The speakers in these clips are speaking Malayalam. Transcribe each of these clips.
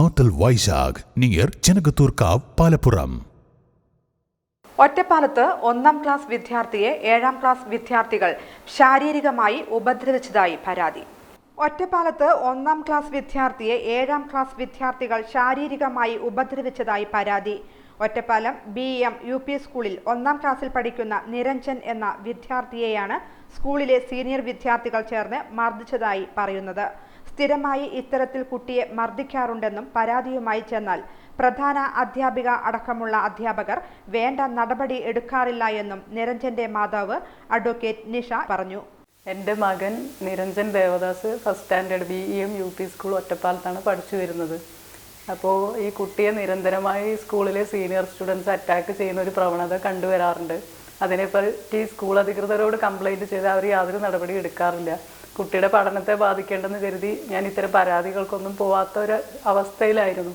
Hotel Vaishakh near Chenakathur Kavu Palappuram. ഒറ്റപ്പാലത്ത് ഒന്നാം ക്ലാസ് വിദ്യാർത്ഥിയെ ഏഴാം ക്ലാസ് വിദ്യാർത്ഥികൾ ശാരീരികമായി ഉപദ്രവിച്ചതായി പരാതി. ഒറ്റപ്പാലത്ത് ഒന്നാം ക്ലാസ് വിദ്യാർത്ഥിയെ ഏഴാം ക്ലാസ് വിദ്യാർത്ഥികൾ ശാരീരികമായി ഉപദ്രവിച്ചതായി പരാതി. Ottapalam B M U P സ്കൂളിൽ ഒന്നാം ക്ലാസ്സിൽ പഠിക്കുന്ന നിരഞ്ജൻ എന്ന വിദ്യാർത്ഥിയെയാണ് സ്കൂളിലെ സീനിയർ വിദ്യാർത്ഥികൾ ചേർന്ന് മർദ്ദിച്ചതായി പറയുന്നത്. സ്ഥിരമായി ഇത്തരത്തിൽ കുട്ടിയെ മർദ്ദിക്കാറുണ്ടെന്നും പരാതിയുമായി ചെന്നാൽ പ്രധാന അധ്യാപിക അടക്കമുള്ള അധ്യാപകർ വേണ്ട നടപടി എടുക്കാറില്ല എന്നും നിരഞ്ജന്റെ മാതാവ് അഡ്വക്കേറ്റ് നിഷ പറഞ്ഞു. എന്റെ മകൻ Niranjan Devadas first standard B E M U P school ഒറ്റപ്പാലത്താണ് പഠിച്ചു വരുന്നത്. അപ്പോൾ ഈ കുട്ടിയെ നിരന്തരമായി സ്കൂളിലെ സീനിയർ സ്റ്റുഡൻസ് അറ്റാക്ക് ചെയ്യുന്ന ഒരു പ്രവണത കണ്ടുവരാറുണ്ട്. അതിനെപ്പറ്റി സ്കൂൾ അധികൃതരോട് കംപ്ലൈന്റ് ചെയ്ത് അവർ യാതൊരു നടപടി എടുക്കാറില്ല. കുട്ടിയുടെ പഠനത്തെ ബാധിക്കേണ്ടെന്ന് കരുതി ഞാൻ ഇത്തരം പരാതികൾക്കൊന്നും പോവാത്ത ഒരു അവസ്ഥയിലായിരുന്നു.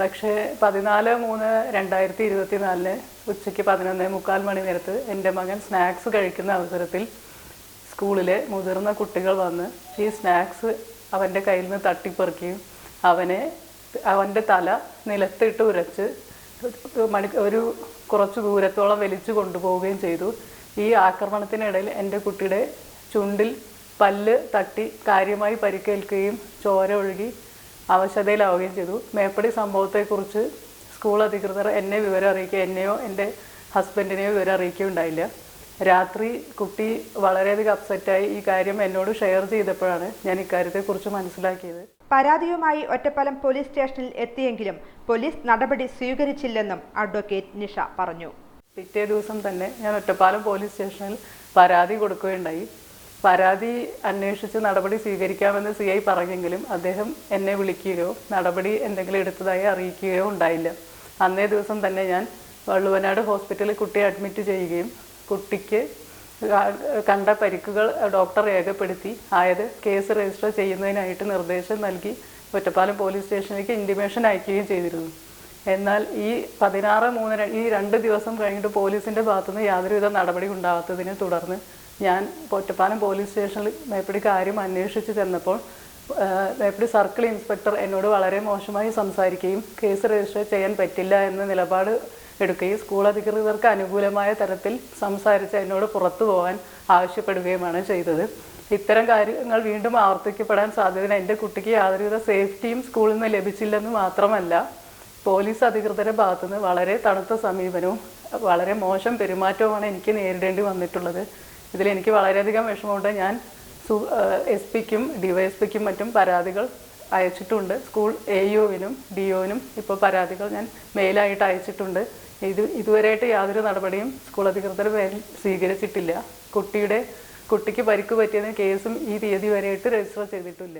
പക്ഷേ പതിനാല് മൂന്ന് രണ്ടായിരത്തി ഇരുപത്തി നാലിന് ഉച്ചയ്ക്ക് പതിനൊന്ന് മുക്കാൽ മണി നേരത്ത് എന്റെ മകൻ സ്നാക്സ് കഴിക്കുന്ന അവസരത്തിൽ സ്കൂളിലെ മുതിർന്ന കുട്ടികൾ വന്ന് ഈ സ്നാക്സ് അവന്റെ കയ്യിൽ നിന്ന് തട്ടിപ്പറിക്കുകയും അവനെ അവന്റെ തല നിലത്തിട്ട് ഉരച്ച് മണി ഒരു കുറച്ച് ദൂരത്തോളം വലിച്ചു കൊണ്ടുപോവുകയും ചെയ്തു. ഈ ആക്രമണത്തിനിടയിൽ എന്റെ കുട്ടിയുടെ ചുണ്ടിൽ പല്ല് തട്ടി കാര്യമായി പരിക്കേൽക്കുകയും ചോര ഒഴുകി അവശതയിലാവുകയും ചെയ്തു. മേപ്പടി സംഭവത്തെക്കുറിച്ച് സ്കൂൾ അധികൃതർ എന്നെ വിവരം അറിയിക്കുക എന്നെയോ എന്റെ ഹസ്ബൻഡിനെയോ വിവരം അറിയിക്കുകയുണ്ടായില്ല. രാത്രി കുട്ടി വളരെയധികം അപ്സെറ്റായി ഈ കാര്യം എന്നോട് ഷെയർ ചെയ്തപ്പോഴാണ് ഞാൻ ഇക്കാര്യത്തെക്കുറിച്ച് മനസ്സിലാക്കിയത്. പരാതിയുമായി ഒറ്റപ്പലം പോലീസ് സ്റ്റേഷനിൽ എത്തിയെങ്കിലും പോലീസ് നടപടി സ്വീകരിച്ചില്ലെന്നും അഡ്വക്കേറ്റ് നിഷ പറഞ്ഞു. പിറ്റേ ദിവസം തന്നെ ഞാൻ ഒറ്റപ്പാലം പോലീസ് സ്റ്റേഷനിൽ പരാതി കൊടുക്കുകയുണ്ടായി. പരാതി അന്വേഷിച്ച് നടപടി സ്വീകരിക്കാമെന്ന് സി ഐ പറഞ്ഞെങ്കിലും അദ്ദേഹം എന്നെ വിളിക്കുകയോ നടപടി എന്തെങ്കിലും എടുത്തതായി അറിയിക്കുകയോ ഉണ്ടായില്ല. അന്നേ ദിവസം തന്നെ ഞാൻ വള്ളുവനാട് ഹോസ്പിറ്റലിൽ കുട്ടിയെ അഡ്മിറ്റ് ചെയ്യുകയും കുട്ടിക്ക് കണ്ട പരിക്കുകൾ ഡോക്ടർ രേഖപ്പെടുത്തി. ആയത് കേസ് രജിസ്റ്റർ ചെയ്യുന്നതിനായിട്ട് നിർദ്ദേശം നൽകി ഒറ്റപ്പാലം പോലീസ് സ്റ്റേഷനിലേക്ക് ഇന്റിമേഷൻ അയക്കുകയും ചെയ്തിരുന്നു. എന്നാൽ ഈ പതിനാറ് മൂന്ന് ഈ രണ്ട് ദിവസം കഴിഞ്ഞിട്ട് പോലീസിന്റെ ഭാഗത്തുനിന്ന് യാതൊരുവിധ നടപടി ഉണ്ടാകാത്തതിനെ തുടർന്ന് ഞാൻ പൊറ്റപ്പാലം പോലീസ് സ്റ്റേഷനിൽ മേപ്പടി കാര്യം അന്വേഷിച്ച് ചെന്നപ്പോൾ മേപ്പടി സർക്കിൾ ഇൻസ്പെക്ടർ എന്നോട് വളരെ മോശമായി സംസാരിക്കുകയും കേസ് രജിസ്റ്റർ ചെയ്യാൻ പറ്റില്ല എന്ന നിലപാട് എടുക്കുകയും സ്കൂൾ അധികൃതർക്ക് അനുകൂലമായ തരത്തിൽ സംസാരിച്ച് എന്നോട് പുറത്തു പോകാൻ ആവശ്യപ്പെടുകയുമാണ് ചെയ്തത്. ഇത്തരം കാര്യങ്ങൾ വീണ്ടും ആവർത്തിക്കപ്പെടാൻ സാധ്യത എന്റെ കുട്ടിക്ക് യാതൊരുവിധ സേഫ്റ്റിയും സ്കൂളിൽ നിന്ന് ലഭിച്ചില്ലെന്ന് മാത്രമല്ല പോലീസ് അധികൃതരുടെ ഭാഗത്തുനിന്ന് വളരെ തണുത്ത സമീപനവും വളരെ മോശം പെരുമാറ്റവുമാണ് എനിക്ക് നേരിടേണ്ടി വന്നിട്ടുള്ളത്. ഇതിൽ എനിക്ക് വളരെയധികം വിഷമമുണ്ട്. ഞാൻ എസ് പിക്കും ഡിവൈഎസ്പിക്കും മറ്റും പരാതികൾ അയച്ചിട്ടുണ്ട്. സ്കൂൾ എ യുവിനും ഡി ഒവിനും ഇപ്പോൾ പരാതികൾ ഞാൻ മെയിലായിട്ട് അയച്ചിട്ടുണ്ട്. ഇത് ഇതുവരെയായിട്ട് യാതൊരു നടപടിയും സ്കൂൾ അധികൃതർ സ്വീകരിച്ചിട്ടില്ല. കുട്ടിയുടെ കുട്ടിക്ക് പരിക്ക് പറ്റിയതിന് കേസും ഈ തീയതി വരെയായിട്ട് രജിസ്റ്റർ ചെയ്തിട്ടില്ല.